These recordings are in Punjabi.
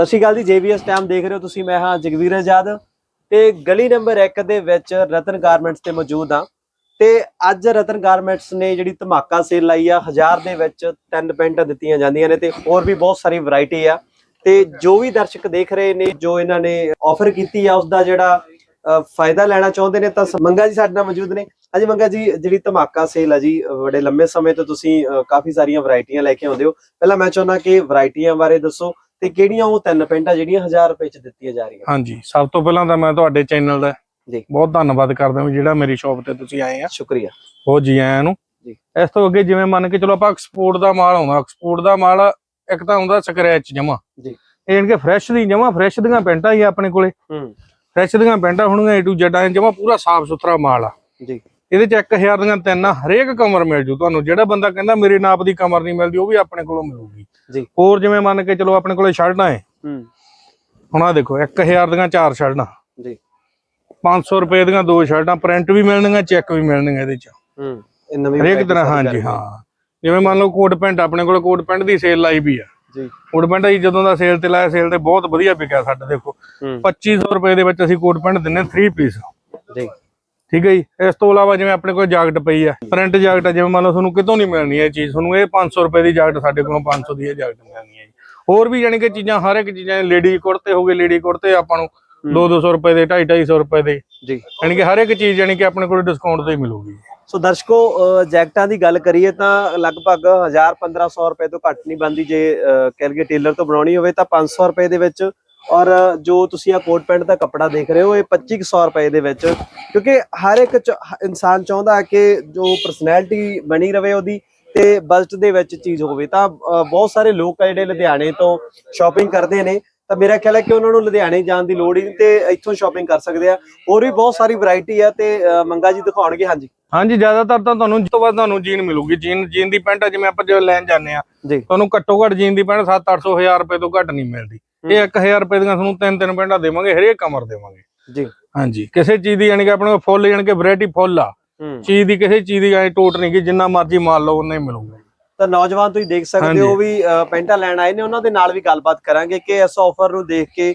ਸਤਿ ਸ਼੍ਰੀ ਅਕਾਲ ਜੀ JBS ਟਾਈਮ ਦੇਖ ਰਹੇ ਹੋ ਤੁਸੀਂ, ਮੈਂ ਹਾਂ ਜਗਵੀਰ ਆਜ਼ਾਦ ਤੇ ਗਲੀ ਨੰਬਰ 1 ਦੇ ਵਿੱਚ ਰਤਨ ਗਾਰਮੈਂਟਸ ਤੇ ਮੌਜੂਦ ਹਾਂ ਤੇ ਅੱਜ ਰਤਨ ਗਾਰਮੈਂਟਸ ਨੇ ਜਿਹੜੀ ਧਮਾਕਾ ਸੇਲ ਲਾਈ ਆ 1000 ਦੇ ਵਿੱਚ ਤਿੰਨ ਪੈਂਟਾਂ ਦਿੱਤੀਆਂ ਜਾਂਦੀਆਂ ਨੇ ਤੇ ਹੋਰ ਵੀ ਬਹੁਤ ਸਾਰੀ ਵੈਰਾਈਟੀ ਆ। ਤੇ ਜੋ ਵੀ ਦਰਸ਼ਕ ਦੇਖ ਰਹੇ ਨੇ, ਜੋ ਇਹਨਾਂ ਨੇ ਆਫਰ ਕੀਤੀ ਆ ਉਸ ਦਾ ਜਿਹੜਾ ਫਾਇਦਾ ਲੈਣਾ ਚਾਹੁੰਦੇ ਨੇ ਤਾਂ ਸ- ਮੰਗਾ ਜੀ ਸਾਡੇ ਨਾਲ ਮੌਜੂਦ ਨੇ। ਹਾਂਜੀ ਮੰਗਾ ਜੀ, ਜਿਹੜੀ ਧਮਾਕਾ ਸੇਲ ਆ ਜੀ, ਬੜੇ ਲੰਮੇ ਸਮੇਂ ਤੋਂ ਤੁਸੀਂ ਕਾਫੀ ਸਾਰੀਆਂ ਵੈਰਾਈਟੀਆਂ ਲੈ ਕੇ ਆਉਂਦੇ ਹੋ। ਪਹਿਲਾਂ ਮੈਂ ਚਾਹੁੰਦਾ ਕਿ ਵੈਰਾਈਟੀਆਂ ਬਾਰੇ ਦੱਸੋ ਤੇ ਕਿਹੜੀਆਂ ਉਹ ਤਿੰਨ ਪੈਂਟਾਂ ਜਿਹੜੀਆਂ 1000 ਰੁਪਏ ਚ ਦਿੱਤੀਆਂ ਜਾ ਰਹੀਆਂ? ਹਾਂਜੀ ਸਭ ਤੋਂ ਪਹਿਲਾਂ ਤਾਂ ਮੈਂ ਤੁਹਾਡੇ ਚੈਨਲ ਦਾ ਜੀ। ਬਹੁਤ ਧੰਨਵਾਦ ਕਰਦਾ ਹਾਂ ਜਿਹੜਾ ਮੇਰੀ ਸ਼ਾਪ ਤੇ ਤੁਸੀਂ ਆਏ ਆ। ਸ਼ੁਕਰੀਆ। ਬਹੁਤ ਜੀ ਆਇਆਂ ਨੂੰ। ਜੀ। ਇਸ ਤੋਂ ਅੱਗੇ ਜਿਵੇਂ ਮੰਨ ਕੇ ਚਲੋ ਆਪਾਂ ਐਕਸਪੋਰਟ ਦਾ ਮਾਲ ਆਉਂਦਾ ਐਕਸਪੋਰਟ ਦਾ ਮਾਲ ਇੱਕ ਤਾਂ ਹੁੰਦਾ ਸਕ੍ਰੈਚ ਜਮਾ। ਜੀ। ਇਹ ਇਨਕੇ ਫਰੈਸ਼ ਦੀ ਜਮਾ ਫਰੈਸ਼ ਦੀਆਂ ਪੈਂਟਾਂ ਹੀ ਆਪਣੇ ਕੋਲੇ। ਹੂੰ। ਫਰੈਸ਼ ਦੀਆਂ ਪੈਂਟਾਂ ਹੋਣਗੀਆਂ ਟੂ ਜ਼ੈਡ ਆ ਜਮਾ ਪੂਰਾ ਸਾਫ਼ ਸੁਥਰਾ ਮਾਲ ਆ। ਜੀ। ਇਹਦੇ ਚ 1000 ਦੀਆਂ ਤਿੰਨ ਹਰੇਕ ਕਮਰ ਮਿਲ ਜੂ ਤੁਹਾਨੂੰ। ਜਿਹੜਾ ਬੰਦਾ ਕਹਿੰਦਾ ਮੇਰੇ ਨਾਪ ਦੀ ਕਮਰ ਨਹੀਂ ਮਿਲਦੀ ਉਹ ਵੀ ਆਪਣੇ ਕੋਲੋਂ ਮਿਲੂਗੀ। ਜੀ। ਹੋਰ ਜਿਵੇਂ ਮੰਨ ਕੇ ਚਲੋ ਆਪਣੇ ਕੋਲੇ ਸ਼ਰਟਾਂ ਹੂੰ। ਹੁਣ ਆ ਦੇਖੋ 1000 ਦੀਆਂ ਚਾਰ ਸ਼ਰਟਾਂ ਜੀ। 500 ਰੁਪਏ ਦੀਆਂ ਦੋ ਸ਼ਰਟਾਂ ਪ੍ਰਿੰਟ ਵੀ ਮਿਲਣਗੀਆਂ ਚੈੱਕ ਵੀ ਮਿਲਣਗੇ ਇਹਦੇ ਚ। ਹੂੰ ਇਹ ਨਵੀਂ ਹਰੇਕ ਤਰ੍ਹਾਂ ਹਾਂਜੀ ਹਾਂ। ਜਿਵੇਂ ਮੰਨ ਲਓ ਕੋਟ ਪੈਂਟ ਆਪਣੇ ਕੋਲ ਕੋਟ ਪੈਂਟ ਦੀ ਸੇਲ ਲਾਈ ਵੀ ਆ। ਜੀ। ਕੋਟ ਪੈਂਟ ਅਸੀਂ ਜਦੋਂ ਦਾ ਸੇਲ ਤੇ ਲਾਇਆ ਸੇਲ ਤੇ ਬਹੁਤ ਵਧੀਆ ਵਿਕਿਆ ਸਾਡਾ ਦੇਖੋ। ਹੂੰ। 2500 ਰੁਪਏ ਦੇ ਵਿੱਚ ਅਸੀਂ ਕੋਟ ਪੈਂਟ ਦਿੰਨੇ 3 ਪੀਸ ਜੀ। ਠੀਕ ਹੈ ਜੀ? ਇਸ ਤੋਂ ਇਲਾਵਾ ਜਿਵੇਂ ਆਪਣੇ ਕੋਲ ਜਾਕਟ ਪਈ ਆ ਪ੍ਰਿੰਟ ਜਾਕਟ ਆ, ਜਿਵੇਂ ਮੰਨ ਲਓ ਤੁਹਾਨੂੰ ਕਿਤੋਂ ਨਹੀਂ ਮਿਲਣੀ ਇਹ ਚੀਜ਼ ਤੁਹਾਨੂੰ ਇਹ 500 ਰੁਪਏ ਦੀ ਜਾਕਟ ਸਾਡੇ ਕੋਲੋਂ 500 ਦੀ ਇਹ ਜਾਕਟ ਮਿਲਣੀ ਹੈ ਜੀ। ਹੋਰ ਵੀ ਯਾਨੀ ਕਿ ਚੀਜ਼ਾਂ ਹਰ ਇੱਕ ਚੀਜ਼ਾਂ ਲੇਡੀ ਕੁੜਤੇ ਹੋ ਗਏ ਲੇਡੀ ਕੁੜਤੇ ਆਪਾਂ ਨੂੰ 2-200 ਰੁਪਏ ਦੇ 250 ਰੁਪਏ ਦੇ। ਜੀ। ਯਾਨੀ ਕਿ ਹਰ ਇੱਕ ਚੀਜ਼ ਯਾਨੀ ਕਿ ਆਪਣੇ ਕੋਲ ਡਿਸਕਾਊਂਟ ਤੇ ਹੀ ਮਿਲੂਗੀ। ਸੋ ਦਰਸ਼ਕੋ ਜੈਕਟਾਂ ਦੀ ਗੱਲ ਕਰੀਏ ਤਾਂ ਲਗਭਗ 1000 1500 ਰੁਪਏ ਤੋਂ ਘੱਟ ਨਹੀਂ ਬੰਦੀ ਜੇ ਲਈਏ ਟੇਲਰ ਤੋਂ ਬਣਾਉਣੀ ਹੋਵੇ ਤਾਂ 500 ਰੁਪਏ ਦੇ ਵਿੱਚ ਔਰ ਜੋ ਤੁਸੀਂ ਆ ਕੋਟ ਪੈਂਟ ਦਾ ਕੱਪੜਾ ਦੇਖ ਰਹੇ ਹੋ ਇਹ 2500 ਰੁਪਏ ਦੇ ਵਿੱਚ ਕਿਉਂਕਿ ਹਰ ਇੱਕ ਇਨਸਾਨ ਚਾਹੁੰਦਾ ਹੈ ਕਿ ਜੋ ਪਰਸਨੈਲਿਟੀ ਬਣੀ ਰਵੇ ਉਹਦੀ ਤੇ ਬਜਟ ਦੇ ਵਿੱਚ ਚੀਜ਼ ਹੋਵੇ। ਤਾਂ ਬਹੁਤ ਸਾਰੇ ਲੋਕ ਆ ਜਿਹੜੇ ਲੁਧਿਆਣੇ ਤੋਂ ਸ਼ਾਪਿੰਗ ਕਰਦੇ ਨੇ ਤਾਂ ਮੇਰਾ ਖਿਆਲ ਹੈ ਕਿ ਉਹਨਾਂ ਨੂੰ ਲੁਧਿਆਣੇ ਜਾਣ ਦੀ ਲੋੜ ਹੀ ਨਹੀਂ ਤੇ ਇੱਥੋਂ ਸ਼ਾਪਿੰਗ ਕਰ ਸਕਦੇ ਆ। ਹੋਰ ਵੀ ਬਹੁਤ ਸਾਰੀ ਵੈਰਾਈਟੀ ਆ ਤੇ ਮੰਗਾ ਜੀ ਦਿਖਾਉਣਗੇ ਹਾਂਜੀ। ਹਾਂਜੀ ਜ਼ਿਆਦਾਤਰ ਤਾਂ ਤੁਹਾਨੂੰ ਜਿਸ ਤੋਂ ਬਾਅਦ ਤੁਹਾਨੂੰ ਜੀਨ ਮਿਲੂਗੀ। ਜੀਨ ਜੀਨ ਦੀ ਪੈਂਟ ਆ ਜਿਵੇਂ ਆਪਾਂ ਜਦੋਂ ਲੈਣ ਜਾਂਦੇ ਆ ਤੁਹਾਨੂੰ ਘੱਟੋ ਘੱਟ ਜੀਨ ਦੀ ਪੈਂਟ 7-800 ਹਜ਼ਾਰ ਰੁਪਏ ਤੋਂ ਘੱਟ ਨਹੀਂ ਮਿਲਦੀ। ਇਹ 1000 ਰੁਪਏ ਦੀਆਂ ਤੁਹਾਨੂੰ ਤਿੰਨ ਤਿੰਨ ਪੈਂਟਾਂ ਦੇਵਾਂਗੇ ਹਰੇਕ ਕਮਰ ਦੇਵਾਂਗੇ। ਜੀ। ਹਾਂਜੀ ਕਿਸੇ ਚੀਜ਼ ਦੀ ਯਾਨੀ ਕਿ ਆਪਣੇ ਕੋਲ ਫੁੱਲ ਯਾਨੀ ਕਿ ਵੈਰਾਈਟੀ ਫੁੱਲ ਆ ਚੀਜ਼ ਦੀ ਕਿਸੇ ਚੀਜ਼ ਦੀ ਐ ਟੋਟ ਨਹੀਂ ਕਿ ਜਿੰਨਾ ਮਰਜ਼ੀ ਮਾਲ ਲਓ ਉਹਨਾਂ ਹੀ ਮਿਲੂਗਾ। ਤਾਂ ਨੌਜਵਾਨ ਤੁਸੀਂ ਦੇਖ ਸਕਦੇ। ਹੋ ਵੀ ਪੈਂਟਾਂ ਲੈਣ ਆਏ ਨੇ ਉਹਨਾਂ ਦੇ ਨਾਲ ਵੀ ਗੱਲਬਾਤ ਕਰਾਂਗੇ ਕਿ ਇਸ ਆਫਰ ਨੂੰ ਦੇਖ ਕੇ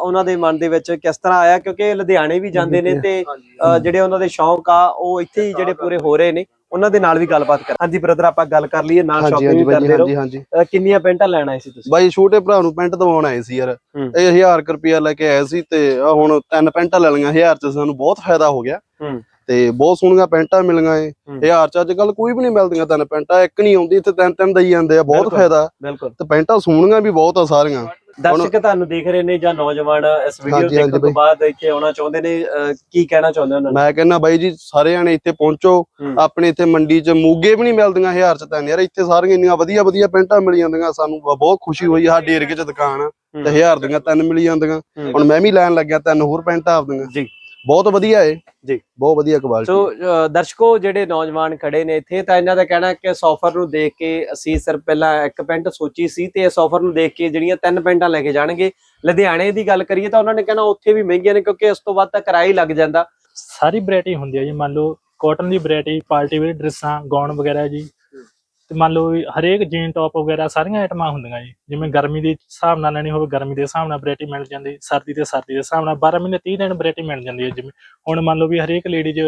ਉਹਨਾਂ ਦੇ ਮਨ ਦੇ ਵਿੱਚ ਕਿਸ ਤਰ੍ਹਾਂ ਆਇਆ ਕਿਉਂਕਿ ਲੁਧਿਆਣੇ ਵੀ ਜਾਂਦੇ ਨੇ ਤੇ ਜਿਹੜੇ ਉਹਨਾਂ ਦੇ ਸ਼ੌਂਕ ਆ ਉਹ ਇੱਥੇ ਹੀ ਜਿਹੜੇ ਪੂਰੇ ਹੋ ਰਹੇ ਨੇ। ਉਹਨਾਂ ਦੇ ਨਾਲ ਵੀ ਗੱਲਬਾਤ ਕਰ। ਹਾਂਜੀ ਬ੍ਰਦਰ ਆਪਾਂ ਗੱਲ ਕਰ ਲਈਏ ਨਾਲ ਹਾਂਜੀ ਸ਼ਾਪਿੰਗ ਹਾਂਜੀ ਵੀ ਕਰਦੇ ਹਾਂਜੀ ਹਾਂਜੀ। ਅ, ਕਿੰਨੀਆਂ ਪੈਂਟਾਂ ਲੈਣ ਆਏ ਸੀ ਤੁਸੀਂ? ਬਾਈ ਛੋਟੇ ਭਰਾ ਨੂੰ ਪੈਂਟ ਦਵਾਉਣ ਆਏ ਸੀ ਯਾਰ। ਹੂੰ। ਇਹ 1000 ਕੁ ਰੁਪਿਆ ਲੈ ਕੇ ਆਏ ਸੀ ਤੇ ਆਹ ਹੁਣ ਤਿੰਨ ਪੈਂਟਾਂ ਲੈ ਲਈਆਂ। 1000 ਚ ਸਾਨੂੰ ਬਹੁਤ ਫਾਇਦਾ ਹੋ ਗਿਆ। ਹੂੰ। ਤੇ ਬਹੁਤ ਸੋਹਣੀਆਂ ਪੈਂਟਾਂ ਮਿਲੀਆਂ ਏ। ਹੂੰ। 1000 ਚ ਅੱਜ ਕੱਲ ਕੋਈ ਵੀ ਨਹੀਂ ਮਿਲਦੀਆਂ ਤਿੰਨ ਪੈਂਟਾਂ। ਇੱਕ ਨਹੀਂ ਆਉਂਦੀ ਇੱਥੇ ਤਿੰਨ ਤਿੰਨ ਦਈ ਜਾਂਦੇ ਆ। ਬਹੁਤ ਬਿਲਕੁਲ। ਫਾਇਦਾ। ਬਿਲਕੁਲ। ਤੇ ਪੈਂਟਾਂ ਸੋਹਣੀਆਂ ਵੀ ਬਹੁਤ ਆ ਸਾਰੀਆਂ। ਦਰਸ਼ਕ ਤੁਹਾਨੂੰ ਦੇਖ ਰਹੇ ਨੇ ਜਾਂ ਨੌਜਵਾਨ ਇਸ ਵੀਡੀਓ ਦੇਖਣ ਤੋਂ। ਬਾਅਦ ਇੱਥੇ ਆਉਣਾ ਚਾਹੁੰਦੇ ਨੇ ਕੀ ਕਹਿਣਾ ਚਾਹੁੰਦੇ ਉਹਨਾਂ ਨੂੰ? ਮੈਂ ਕਹਿੰਦਾ ਬਾਈ ਜੀ ਸਾਰੇ ਜਾਣੇ ਇੱਥੇ ਪਹੁੰਚੋ। ਆਪਣੇ ਇੱਥੇ ਮੰਡੀ ਚ ਮੂਗੇ ਵੀ ਨਹੀਂ ਮਿਲਦੀਆਂ 1000 ਚ ਤਾਂ ਯਾਰ ਇੱਥੇ ਸਾਰੀਆਂ ਇੰਨੀਆਂ ਵਧੀਆ ਵਧੀਆ ਪੈਂਟਾਂ ਮਿਲ ਜਾਂਦੀਆਂ। ਸਾਨੂੰ ਬਹੁਤ ਖੁਸ਼ੀ ਹੋਈ ਸਾਡੇ ਏਰੀਏ ਚ ਦੁਕਾਨ। ਆ ਤੇ 1000 ਦੀਆਂ ਤਿੰਨ ਮਿਲ ਜਾਂਦੀਆਂ। ਹੁਣ ਮੈਂ ਵੀ ਲੈਣ ਲੱਗਿਆ ਤਿੰਨ ਹੋਰ ਪੈਂਟਾਂ ਆਪਦੀਆਂ ਜੀ। ਬਹੁਤ ਵਧੀਆ ਏ। ਜੀ। ਬਹੁਤ ਵਧੀਆ ਕੁਆਲਿਟੀ ਸੋ ਦਰਸ਼ਕੋ ਜਿਹੜੇ ਨੌਜਵਾਨ ਖੜੇ ਨੇ ਇੱਥੇ ਤਾਂ ਇਹਨਾਂ ਦਾ ਕਹਿਣਾ ਕਿ ਇਸ ਆਫਰ ਨੂੰ ਦੇਖ ਕੇ ਅਸੀਂ ਸਿਰਫ ਪਹਿਲਾਂ ਇੱਕ ਪੈਂਟ ਸੋਚੀ ਸੀ ਤੇ ਇਸ ਆਫਰ ਨੂੰ ਦੇਖ ਕੇ ਜਿਹੜੀਆਂ ਤਿੰਨ ਪੈਂਟਾਂ ਲੈ ਕੇ ਜਾਣਗੇ। ਲੁਧਿਆਣੇ ਦੀ ਗੱਲ ਕਰੀਏ ਤਾਂ ਉਹਨਾਂ ਨੇ ਕਹਿਣਾ ਉੱਥੇ ਵੀ ਮਹਿੰਗੀਆਂ ਨੇ ਕਿਉਂਕਿ ਇਸ ਤੋਂ ਵੱਧ ਤਾਂ ਕਿਰਾਇਆ ਹੀ ਲੱਗ ਜਾਂਦਾ। ਸਾਰੀ ਵੈਰਾਈਟੀ ਹੁੰਦੀ ਹੈ ਜੀ। ਮੰਨ ਲਓ ਕਾਟਨ ਦੀ ਵੈਰਾਈਟੀ ਪਾਰਟੀ ਵੇਅਰ ਡਰੈਸਾਂ ਗਾਊਨ ਵਗੈਰਾ ਜੀ। ਤੇ ਮੰਨ ਲਓ ਵੀ ਹਰੇਕ ਜੀਨ ਟੌਪ ਵਗੈਰਾ ਸਾਰੀਆਂ ਆਈਟਮਾਂ ਹੁੰਦੀਆਂ ਜੀ। ਜਿਵੇਂ ਗਰਮੀ ਦੇ ਹਿਸਾਬ ਨਾਲ ਲੈਣੀ ਹੋਵੇ, ਗਰਮੀ ਦੇ ਹਿਸਾਬ ਨਾਲ ਵੈਰਾਈਟੀ ਮਿਲ ਜਾਂਦੀ, ਸਰਦੀ ਤੇ ਸਰਦੀ ਦੇ ਹਿਸਾਬ ਨਾਲ 12 ਮਹੀਨੇ 30 ਦਿਨ ਵੈਰਾਈਟੀ ਮਿਲ ਜਾਂਦੀ ਹੈ ਜਿਵੇਂ। ਹੁਣ ਮੰਨ ਲਓ ਵੀ ਹਰੇਕ ਲੇਡੀਜ਼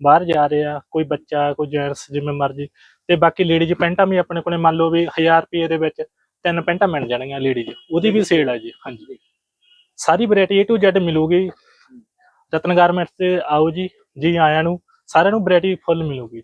ਬਾਹਰ ਜਾ ਰਹੇ ਆ, ਕੋਈ ਬੱਚਾ, ਕੋਈ ਜੈਂਟਸ ਜਿਵੇਂ ਮਰਜ਼ੀ, ਤੇ ਬਾਕੀ ਲੇਡੀਜ਼ ਪੈਂਟਾਂ ਵੀ ਆਪਣੇ ਕੋਲੇ ਮੰਨ ਲਓ ਵੀ 1000 ਰੁਪਏ ਦੇ ਵਿੱਚ ਤਿੰਨ ਪੈਂਟਾਂ ਮਿਲ ਜਾਣਗੀਆਂ ਲੇਡੀਜ਼ ਉਹਦੀ ਵੀ ਸੇਲ ਆ ਜੀ, ਹਾਂਜੀ। ਸਾਰੀ ਵੈਰਾਈਟੀ A to Z ਮਿਲੂਗੀ। ਰਤਨ ਗਾਰਮੈਂਟਸ ਤੇ ਆਓ ਜੀ ਜੀ ਆਇਆਂ ਨੂੰ, ਸਾਰਿਆਂ ਨੂੰ ਵੈਰਾਈਟੀ ਫੁੱਲ ਮਿਲੂਗੀ।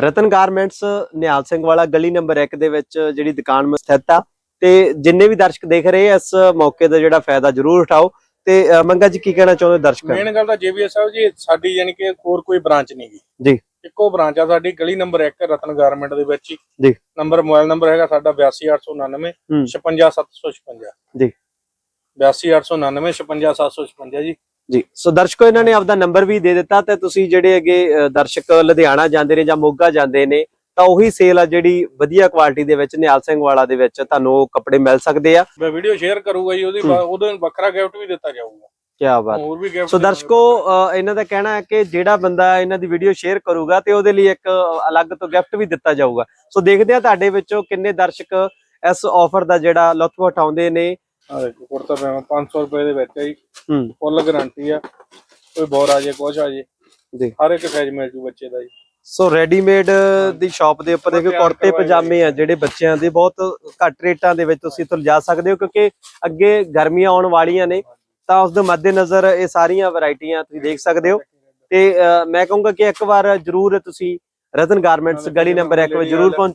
ਰਤਨ ਗਾਰਮੈਂਟਸ ਨਿਹਾਲ ਸਿੰਘ ਵਾਲਾ ਗਲੀ ਨੰਬਰ 1 ਦੇ ਵਿੱਚ ਜਿਹੜੀ ਦੁਕਾਨ ਮ ਸਥਿਤ ਆ ਤੇ ਜਿੰਨੇ ਵੀ ਦਰਸ਼ਕ ਦੇਖ ਰਹੇ ਆ, ਇਸ ਮੌਕੇ ਦਾ ਜਿਹੜਾ ਫਾਇਦਾ ਜ਼ਰੂਰ ਉਠਾਓ ਤੇ ਮੰਗਾ ਜੀ ਕੀ ਕਹਿਣਾ ਚਾਹੁੰਦੇ ਦਰਸ਼ਕ ਮੇਨ ਗੱਲ ਤਾਂ ਜੇਬੀਐਸ ਸਾਹਿਬ ਜੀ ਸਾਡੀ ਯਾਨੀ ਕਿ ਹੋਰ ਕੋਈ ਬ੍ਰਾਂਚ ਨਹੀਂ ਗੀ ਜੀ। ਇੱਕੋ ਬ੍ਰਾਂਚ ਆ ਸਾਡੀ ਗਲੀ ਨੰਬਰ 1 ਰਤਨ ਗਾਰਮੈਂਟ ਦੇ ਵਿੱਚ ਜੀ। ਨੰਬਰ ਮੋਬਾਈਲ ਨੰਬਰ ਹੈਗਾ ਸਾਡਾ 82899 ਹੂੰ। 56756 ਜੀ। 82899 56756 ਜੀ ਜੀ। ਸੋ ਦਰਸ਼ਕੋ ਇਹਨਾਂ ਨੇ ਆਪਦਾ ਨੰਬਰ ਵੀ ਦੇ ਦਿੱਤਾ ਤੇ ਤੁਸੀਂ ਜਿਹੜੇ ਅੱਗੇ ਦਰਸ਼ਕ ਲੁਧਿਆਣਾ ਜਾਂਦੇ ਨੇ ਜਾਂ ਮੋਗਾ ਜਾਂਦੇ ਨੇ ਤਾਂ ਉਹੀ ਸੇਲ ਆ ਜਿਹੜੀ ਵਧੀਆ ਕੁਆਲਿਟੀ ਦੇ ਵਿੱਚ ਨਿਹਾਲ ਸਿੰਘ ਵਾਲਾ ਦੇ ਵਿੱਚ ਤੁਹਾਨੂੰ ਉਹ ਕੱਪੜੇ ਮਿਲ ਸਕਦੇ ਆ। ਮੈਂ ਵੀਡੀਓ ਸ਼ੇਅਰ ਕਰੂਗਾ ਜੀ ਉਹਦੀ ਉਹਦੇ ਵੱਖਰਾ ਗਿਫਟ ਵੀ ਦਿੱਤਾ ਜਾਊਗਾ। ਕੀ ਬਾਤ। ਸੋ ਦਰਸ਼ਕੋ ਇਹਨਾਂ ਦਾ ਕਹਿਣਾ ਹੈ ਕਿ ਜਿਹੜਾ ਬੰਦਾ ਇਹਨਾਂ ਦੀ ਵੀਡੀਓ ਸ਼ੇਅਰ ਕਰੂਗਾ ਤੇ ਉਹਦੇ ਲਈ ਇੱਕ ਅਲੱਗ ਤੋਂ ਗਿਫਟ ਵੀ ਦਿੱਤਾ ਜਾਊਗਾ। ਸੋ ਦੇਖਦੇ ਆ ਤੁਹਾਡੇ ਵਿੱਚੋਂ ਕਿੰਨੇ ਦਰਸ਼ਕ ਇਸ ਆਫਰ ਦਾ ਜਿਹੜਾ ਲੁਤਫ ਉਠਾਉਂਦੇ ਨੇ ਆ ਦੇਖੋ ਕੁੜਤਾ ਪਜਾਮਾ 500 ਰੁਪਏ ਦੇ ਵਿੱਚ ਹੈ ਜੀ। ਹੂੰ। ਫੁੱਲ ਗਾਰੰਟੀ ਆ। ਕੋਈ ਬੋਰ ਆ ਜੇ ਕੁਛ ਆ ਜੇ। ਜੀ। ਹਰ ਇੱਕ ਸਾਈਜ਼ ਮਿਲ ਜੂ ਬੱਚੇ ਦਾ ਜੀ। ਸੋ ਰੈਡੀਮੇਡ ਦੀ ਸ਼ਾਪ ਦੇ ਉੱਪਰ ਦੇਖੋ ਤਿਆਰ ਕੁੜਤੇ ਕਰਵਾਏ ਪਜਾਮੇ ਆ ਜਿਹੜੇ ਬੱਚਿਆਂ ਦੇ ਬਹੁਤ ਘੱਟ ਰੇਟਾਂ ਦੇ ਵਿੱਚ ਤੁਸੀਂ ਇੱਥੋਂ ਲਿਜਾ ਸਕਦੇ ਹੋ ਕਿਉਂਕਿ ਅੱਗੇ ਗਰਮੀਆਂ ਆਉਣ ਵਾਲੀਆਂ ਨੇ ਤਾਂ ਉਸ ਦੇ ਮੱਦੇਨਜ਼ਰ ਇਹ ਸਾਰੀਆਂ ਵੈਰਾਈਟੀਆਂ ਤੁਸੀਂ ਦੇਖ ਸਕਦੇ ਹੋ। ਤੇ ਮੈਂ ਕਹੂੰਗਾ ਕਿ ਇੱਕ ਵਾਰ ਜਰੂਰ ਤੁਸੀਂ ਰਤਨ ਗਾਰਮੈਂਟਸ ਗਲੀ ਨੰਬਰ 1 ਵਿੱਚ ਜਰੂਰ ਪਹੁੰਚੋ।